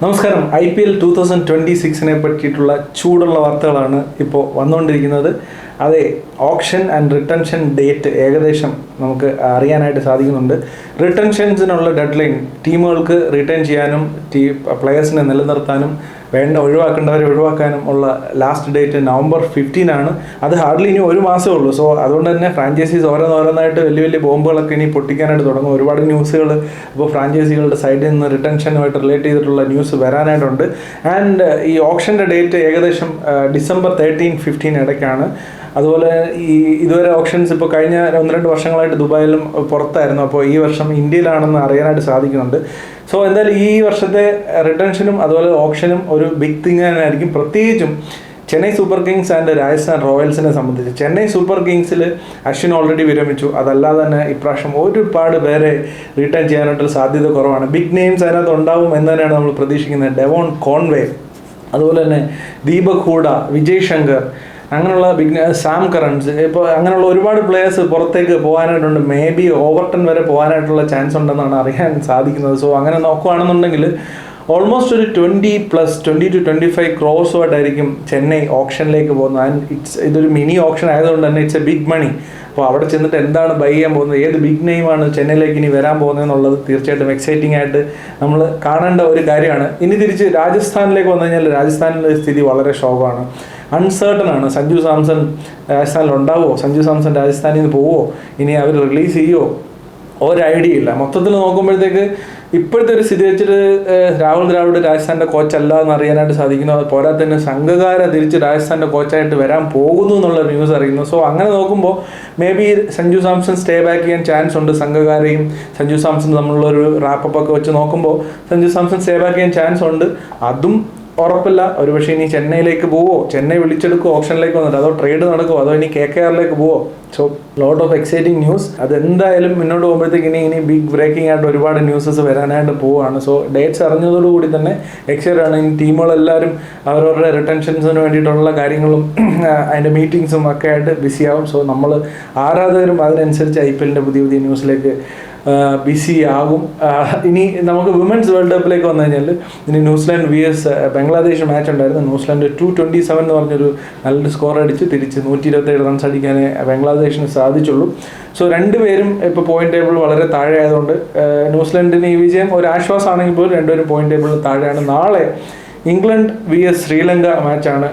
നമസ്കാരം. I P L two thousand twenty സിക്സിനെ പറ്റിയിട്ടുള്ള ചൂടുള്ള വാർത്തകളാണ് ഇപ്പോൾ വന്നുകൊണ്ടിരിക്കുന്നത്. അതെ ഓപ്ഷൻ ആൻഡ് റിട്ടൻഷൻ ഡേറ്റ് ഏകദേശം നമുക്ക് അറിയാനായിട്ട് സാധിക്കുന്നുണ്ട്. റിട്ടൻഷൻസിനുള്ള ഡെഡ് ലൈൻ ടീമുകൾക്ക് റിട്ടേൺ ചെയ്യാനും പ്ലെയേഴ്സിനെ നിലനിർത്താനും വേണ്ട ഒഴിവാക്കേണ്ടവരെ ഒഴിവാക്കാനും ഉള്ള ലാസ്റ്റ് ഡേറ്റ് നവംബർ ഫിഫ്റ്റീൻ ആണ്. അത് ഹാർഡ്ലി ഇനി ഒരു മാസമേ ഉള്ളൂ. സോ അതുകൊണ്ട് തന്നെ ഫ്രാഞ്ചൈസീസ് ഓരോന്നോരോന്നായിട്ട് വലിയ വലിയ ബോംബുകളൊക്കെ ഇനി പൊട്ടിക്കാനായിട്ട് തുടങ്ങും. ഒരുപാട് ന്യൂസുകൾ ഇപ്പോൾ ഫ്രാഞ്ചൈസികളുടെ സൈഡിൽ നിന്ന് റിട്ടൻഷനുമായിട്ട് റിലേറ്റ് ചെയ്തിട്ടുള്ള ന്യൂസ് വരാനായിട്ടുണ്ട്. ആൻഡ് ഈ ഓപ്ഷന്റെ ഡേറ്റ് ഏകദേശം ഡിസംബർ തേർട്ടീൻ ഫിഫ്റ്റീൻ ഇടയ്ക്കാണ്. അതുപോലെ ഈ ഇതുവരെ ഓപ്ഷൻസ് ഇപ്പോൾ കഴിഞ്ഞ ഒന്ന് രണ്ട് വർഷങ്ങളായിട്ട് ദുബായിലും പുറത്തായിരുന്നു. അപ്പോൾ ഈ വർഷം ഇന്ത്യയിലാണെന്ന് അറിയാനായിട്ട് സാധിക്കുന്നുണ്ട്. സോ എന്തായാലും ഈ വർഷത്തെ റിട്ടൻഷനും അതുപോലെ ഓപ്ഷനും ഒരു ബിഗ് തിങ് തന്നെയായിരിക്കും. പ്രത്യേകിച്ചും Chennai super kings and Rajasthan റോയൽസിനെ സംബന്ധിച്ച്. ചെന്നൈ സൂപ്പർ കിങ്സിൽ അശ്വിൻ ഓൾറെഡി വിരമിച്ചു. അതല്ലാതെ തന്നെ ഇപ്രാവശ്യം ഒരുപാട് പേരെ റിട്ടേൺ ചെയ്യാനായിട്ടുള്ള സാധ്യത കുറവാണ്. ബിഗ് നെയിംസ് അതിനകത്ത് ഉണ്ടാവും എന്ന് തന്നെയാണ് നമ്മൾ പ്രതീക്ഷിക്കുന്നത്. ഡെവോൺ കോൺവേ അതുപോലെ തന്നെ ദീപക് ഹൂഡ വിജയ് ശങ്കർ അങ്ങനെയുള്ള ബിഗ് സാം കറൻസ് ഇപ്പോൾ അങ്ങനെയുള്ള ഒരുപാട് പ്ലേയേഴ്സ് പുറത്തേക്ക് പോകാനായിട്ടുണ്ട്. മേ ബി ഓവർടൺ വരെ പോകാനായിട്ടുള്ള ചാൻസ് ഉണ്ടെന്നാണ് അറിയാൻ സാധിക്കുന്നത്. സോ അങ്ങനെ നോക്കുകയാണെന്നുണ്ടെങ്കിൽ ഓൾമോസ്റ്റ് ഒരു twenty plus twenty two twenty five ക്രോസുമായിട്ടായിരിക്കും Chennai ഓപ്ഷനിലേക്ക് പോകുന്നത്. ആൻഡ് ഇറ്റ്സ് ഇതൊരു മിനി ഓപ്ഷൻ ആയതുകൊണ്ട് തന്നെ ഇറ്റ്സ് എ ബിഗ് മണി അപ്പോൾ അവിടെ ചെന്നിട്ട് എന്താണ് ബൈ ചെയ്യാൻ പോകുന്നത്? ഏത് ബിഗ് നെയിമാണ് ചെന്നൈയിലേക്ക് ഇനി വരാൻ പോകുന്നത് എന്നുള്ളത് തീർച്ചയായിട്ടും എക്സൈറ്റിംഗ് ആയിട്ട് നമ്മൾ കാണേണ്ട ഒരു കാര്യമാണ്. ഇനി തിരിച്ച് രാജസ്ഥാനിലേക്ക് വന്നു കഴിഞ്ഞാൽ രാജസ്ഥാനിലെ സ്ഥിതി വളരെ ശോകമാണ്. അൺസേർട്ടൺ ആണ്. സഞ്ജു സാംസൺ രാജസ്ഥാനിൽ ഉണ്ടാവുമോ സഞ്ജു സാംസൺ രാജസ്ഥാനിൽ നിന്ന് പോവോ ഇനി അവർ റിലീസ് ചെയ്യുമോ ഒരു ഐഡിയ ഇല്ല. മൊത്തത്തിൽ നോക്കുമ്പോഴത്തേക്ക് ഇപ്പോഴത്തെ ഒരു സ്ഥിതി വെച്ചിട്ട് രാഹുൽ ദ്രാവിഡ് രാജസ്ഥാന്റെ കോച്ചല്ല എന്ന് അറിയാനായിട്ട് സാധിക്കുന്നു. അത് പോരാതെ തന്നെ സംഘകാര തിരിച്ച് രാജസ്ഥാന്റെ കോച്ചായിട്ട് വരാൻ പോകുന്നു എന്നുള്ള ന്യൂസ് അറിയുന്നു. സോ അങ്ങനെ നോക്കുമ്പോൾ maybe Sanju Samson stay back ചെയ്യാൻ ചാൻസ് ഉണ്ട് സംഘകാരെയും. സഞ്ജു സാംസൺ തമ്മിലുള്ള ഒരു റാപ്പപ്പൊക്കെ വെച്ച് നോക്കുമ്പോൾ സഞ്ജു സാംസൺ സ്റ്റേ ബാക്ക് ചെയ്യാൻ ചാൻസ് ഉണ്ട്. അതും ഉറപ്പില്ല. ഒരുപക്ഷെ ഇനി ചെന്നൈയിലേക്ക് പോവോ? ചെന്നൈ വിളിച്ചെടുക്കുമോ ഓപ്ഷനിലേക്ക് വന്നിട്ട്? അതോ ട്രേഡ് നടക്കുമോ അതോ ഇനി കെ കെ ആറിലേക്ക് പോവോ? So lot of exciting news അതെന്തായാലും മുന്നോട്ട് പോകുമ്പോഴത്തേക്ക് ഇനി ഇനി ബിഗ് ബ്രേക്കിംഗ് ആയിട്ട് ഒരുപാട് ന്യൂസസ് വരാനായിട്ട് പോവുകയാണ് സോ ഡേറ്റ്സ് അറിഞ്ഞതോടുകൂടി തന്നെ എക്സൈറ്റാണ് ഇനി ടീമുകളെല്ലാവരും അവരവരുടെ റിട്ടൻഷൻസിന് വേണ്ടിയിട്ടുള്ള കാര്യങ്ങളും അതിന്റെ മീറ്റിംഗ്സും ഒക്കെ ആയിട്ട് ബിസിയാവും സോ നമ്മൾ ആരാധകരും അതിനനുസരിച്ച് ഐ പി എല്ലിന്റെ പുതിയ പുതിയ ന്യൂസിലേക്ക് ബിസി ആകും. ഇനി നമുക്ക് വിമൻസ് വേൾഡ് കപ്പിലേക്ക് വന്നു കഴിഞ്ഞാൽ ഇനി New Zealand v s Bangladesh match ഉണ്ടായിരുന്നു. New Zealand two twenty seven എന്ന് പറഞ്ഞൊരു നല്ലൊരു സ്കോർ അടിച്ച് തിരിച്ച് നൂറ്റി ഇരുപത്തേഴ് റൺസ് അടിക്കാനേ ബംഗ്ലാദേശിന് സാധിച്ചുള്ളൂ. സോ രണ്ടുപേരും ഇപ്പോൾ പോയിന്റ് ടേബിൾ വളരെ താഴെ ആയതുകൊണ്ട് ന്യൂസിലൻഡിന് ഈ വിജയം ഒരു ആശ്വാസമാണെങ്കിൽ പോലും രണ്ടുപേരും പോയിന്റ് ടേബിളിൽ താഴെയാണ്. നാളെ ഇംഗ്ലണ്ട് വി എസ് ശ്രീലങ്ക മാച്ചാണ്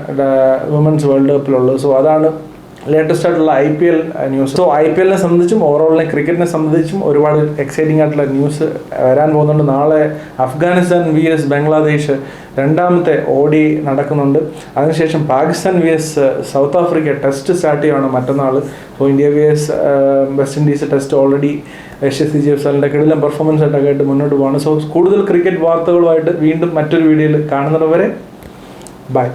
വുമൻസ് വേൾഡ് കപ്പിലുള്ളത് സോ അതാണ് ലേറ്റസ്റ്റ് ആയിട്ടുള്ള I P L news so I P എല്ലിനെ സംബന്ധിച്ചും ഓവറോളിനെ ക്രിക്കറ്റിനെ സംബന്ധിച്ചും ഒരുപാട് എക്സൈറ്റിംഗ് ആയിട്ടുള്ള ന്യൂസ് വരാൻ പോകുന്നുണ്ട്. നാളെ അഫ്ഗാനിസ്ഥാൻ വി എസ് ബംഗ്ലാദേശ് രണ്ടാമത്തെ ഓഡി നടക്കുന്നുണ്ട്. അതിനുശേഷം Pakistan v s South Africa test start ചെയ്യുകയാണ് മറ്റന്നാൾ so India v s West Indies test already S C G F എല്ലിന്റെ കിടിലം പെർഫോമൻസ് ആയിട്ടൊക്കെ ആയിട്ട് മുന്നോട്ട് പോകുകയാണ് സോ കൂടുതൽ ക്രിക്കറ്റ് വാർത്തകളുമായിട്ട് വീണ്ടും മറ്റൊരു വീഡിയോയിൽ കാണുന്നവരെ ബൈ